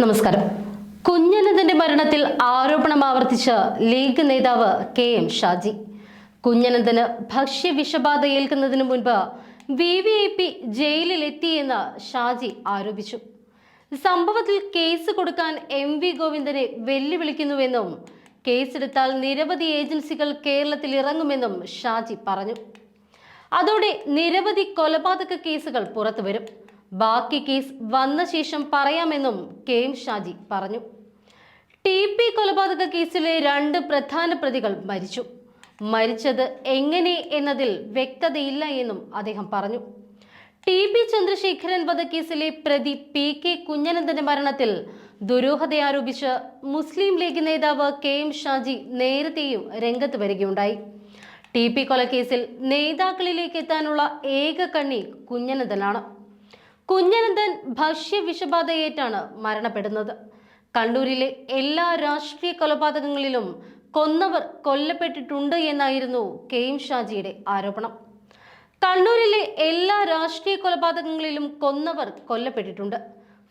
നമസ്കാരം. കുഞ്ഞനന്തന്റെ മരണത്തിൽ ആരോപണം ആവർത്തിച്ച് ലീഗ് നേതാവ് കെ എം ഷാജി. കുഞ്ഞനന്തന് ഭക്ഷ്യ വിഷബാധ ഏൽക്കുന്നതിന് മുൻപ് വി വി ഐ പി ജയിലിലെത്തിയെന്ന് ഷാജി ആരോപിച്ചു. സംഭവത്തിൽ കേസ് കൊടുക്കാൻ എം വി ഗോവിന്ദനെ വെല്ലുവിളിക്കുന്നുവെന്നും കേസെടുത്താൽ നിരവധി ഏജൻസികൾ കേരളത്തിൽ ഇറങ്ങുമെന്നും ഷാജി പറഞ്ഞു. അതോടെ നിരവധി കൊലപാതക കേസുകൾ പുറത്തുവരും. ബാക്കി കേസ് വന്ന ശേഷം പറയാമെന്നും കെ എം ഷാജി പറഞ്ഞു. ടി പി കൊലപാതക കേസിലെ രണ്ട് പ്രധാന പ്രതികൾ മരിച്ചു. മരിച്ചത് എങ്ങനെ എന്നതിൽ വ്യക്തതയില്ല എന്നും അദ്ദേഹം പറഞ്ഞു. ടി പി ചന്ദ്രശേഖരൻ വധക്കേസിലെ പ്രതി പി കെ കുഞ്ഞനന്ദന്റെ മരണത്തിൽ ദുരൂഹത ആരോപിച്ച് മുസ്ലിം ലീഗ് നേതാവ് കെ എം ഷാജി നേരത്തെയും രംഗത്ത് വരികയുണ്ടായി. ടി പി കൊലക്കേസിൽ നേതാക്കളിലേക്ക് എത്താനുള്ള ഏക കണ്ണി കുഞ്ഞനന്ദനാണ് കുഞ്ഞനന്ദൻ ഭക്ഷ്യ വിഷബാധയേറ്റാണ് മരണപ്പെടുന്നത്. കണ്ണൂരിലെ എല്ലാ രാഷ്ട്രീയ കൊലപാതകങ്ങളിലും കൊന്നവർ കൊല്ലപ്പെട്ടിട്ടുണ്ട് എന്നായിരുന്നു കെ എം ഷാജിയുടെ ആരോപണം. കണ്ണൂരിലെ എല്ലാ രാഷ്ട്രീയ കൊലപാതകങ്ങളിലും കൊന്നവർ കൊല്ലപ്പെട്ടിട്ടുണ്ട്.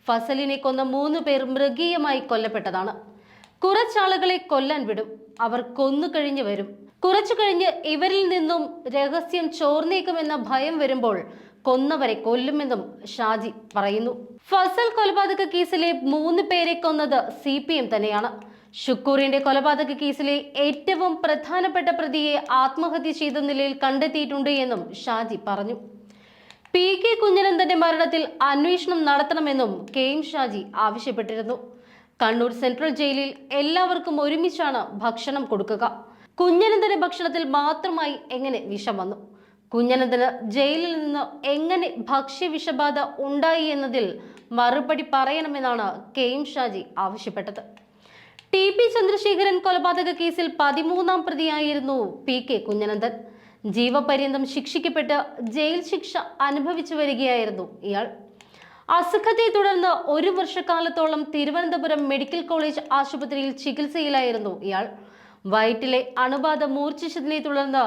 ഫസലിനെ കൊന്ന മൂന്ന് പേർ മൃഗീയമായി കൊല്ലപ്പെട്ടതാണ്. കുറച്ചാളുകളെ കൊല്ലാൻ വിടും. അവർ കൊന്നു കഴിഞ്ഞു വരും. കുറച്ചു കഴിഞ്ഞ് ഇവരിൽ നിന്നും രഹസ്യം ചോർന്നേക്കുമെന്ന ഭയം വരുമ്പോൾ കൊന്നവരെ കൊല്ലുമെന്നും ഷാജി പറയുന്നു. ഫസൽ കൊലപാതക കേസിലെ മൂന്ന് പേരെ കൊന്നത് സി പി എം തന്നെയാണ്. ഷുക്കൂറിന്റെ കൊലപാതക കേസിലെ ഏറ്റവും പ്രധാനപ്പെട്ട പ്രതിയെ ആത്മഹത്യ ചെയ്ത നിലയിൽ കണ്ടെത്തിയിട്ടുണ്ട് എന്നും ഷാജി പറഞ്ഞു. പി കെ കുഞ്ഞനന്ദന്റെ മരണത്തിൽ അന്വേഷണം നടത്തണമെന്നും കെ എം ഷാജി ആവശ്യപ്പെട്ടിരുന്നു. കണ്ണൂർ സെൻട്രൽ ജയിലിൽ എല്ലാവർക്കും ഒരുമിച്ചാണ് ഭക്ഷണം കൊടുക്കുക. കുഞ്ഞനന്ദന്റെ ഭക്ഷണത്തിൽ മാത്രമായി എങ്ങനെ വിഷം വന്നു? കുഞ്ഞനന്തന് ജയിലിൽ നിന്ന് എങ്ങനെ ഭക്ഷ്യ വിഷബാധ ഉണ്ടായി എന്നതിൽ മറുപടി പറയണമെന്നാണ് കെ എം ഷാജി ആവശ്യപ്പെട്ടത്. ടി പി ചന്ദ്രശേഖരൻ കൊലപാതക കേസിൽ പതിമൂന്നാം പ്രതിയായിരുന്നു പി കെ കുഞ്ഞനന്ദൻ ജീവപര്യന്തം ശിക്ഷിക്കപ്പെട്ട് ജയിൽ ശിക്ഷ അനുഭവിച്ചു വരികയായിരുന്നു ഇയാൾ. അസുഖത്തെ തുടർന്ന് ഒരു വർഷക്കാലത്തോളം തിരുവനന്തപുരം മെഡിക്കൽ കോളേജ് ആശുപത്രിയിൽ ചികിത്സയിലായിരുന്നു ഇയാൾ. വയറ്റിലെ അണുബാധ മൂർച്ഛിച്ചതിനെ തുടർന്ന്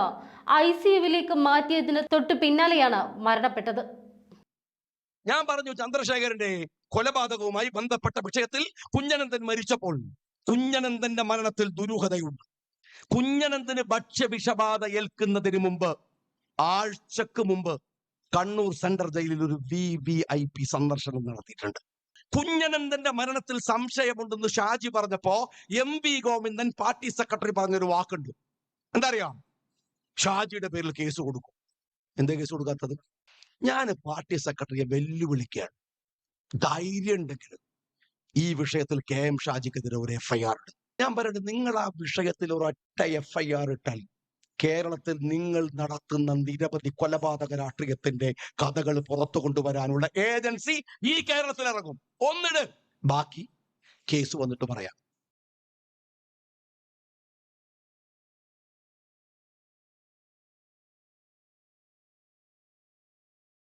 ഐ സി യുവിലേക്ക് മാറ്റിയതിന് തൊട്ടു പിന്നാലെയാണ് മരണപ്പെട്ടത്. ഞാൻ പറഞ്ഞു ചന്ദ്രശേഖരന്റെ കൊലപാതകവുമായി ബന്ധപ്പെട്ട വിഷയത്തിൽ കുഞ്ഞനന്ദൻ മരിച്ചപ്പോൾ കുഞ്ഞനന്ദന്റെ മരണത്തിൽ ദുരൂഹതയുണ്ട്. കുഞ്ഞനന്ദന് ഭക്ഷ്യവിഷബാധ ഏൽക്കുന്നതിന് മുമ്പ് ആഴ്ചക്ക് മുമ്പ് കണ്ണൂർ സെൻട്രൽ ജയിലിൽ ഒരു വി വി ഐ പി സന്ദർശനം നടത്തിയിട്ടുണ്ട്. കുഞ്ഞനന്ദന്റെ മരണത്തിൽ സംശയമുണ്ടെന്ന് ഷാജി പറഞ്ഞപ്പോ M V Govindan party secretary പറഞ്ഞൊരു വാക്കുണ്ട്. എന്താ അറിയാം ഷാജിയുടെ പേരിൽ കേസ് കൊടുക്കും. എന്താ കേസ് കൊടുക്കാത്തത്? ഞാൻ പാർട്ടി സെക്രട്ടറിയെ വെല്ലുവിളിക്കുകയാണ്. ധൈര്യം ഉണ്ടെങ്കിലും ഈ വിഷയത്തിൽ കെ എം ഷാജിക്കെതിരെ ഒരു എഫ്ഐആർ ഉണ്ട് ഞാൻ പറയുന്നത് നിങ്ങൾ ആ വിഷയത്തിൽ ഒരൊറ്റ എഫ്ഐആർ ഇട്ടാൽ കേരളത്തിൽ നിങ്ങൾ നടത്തുന്ന നിരവധി കൊലപാതക രാഷ്ട്രീയത്തിന്റെ കഥകൾ പുറത്തു കൊണ്ടുവരാനുള്ള ഏജൻസി ഈ കേരളത്തിൽ ഇറങ്ങും ഒന്നിട് ബാക്കി കേസ് വന്നിട്ട് പറയാം.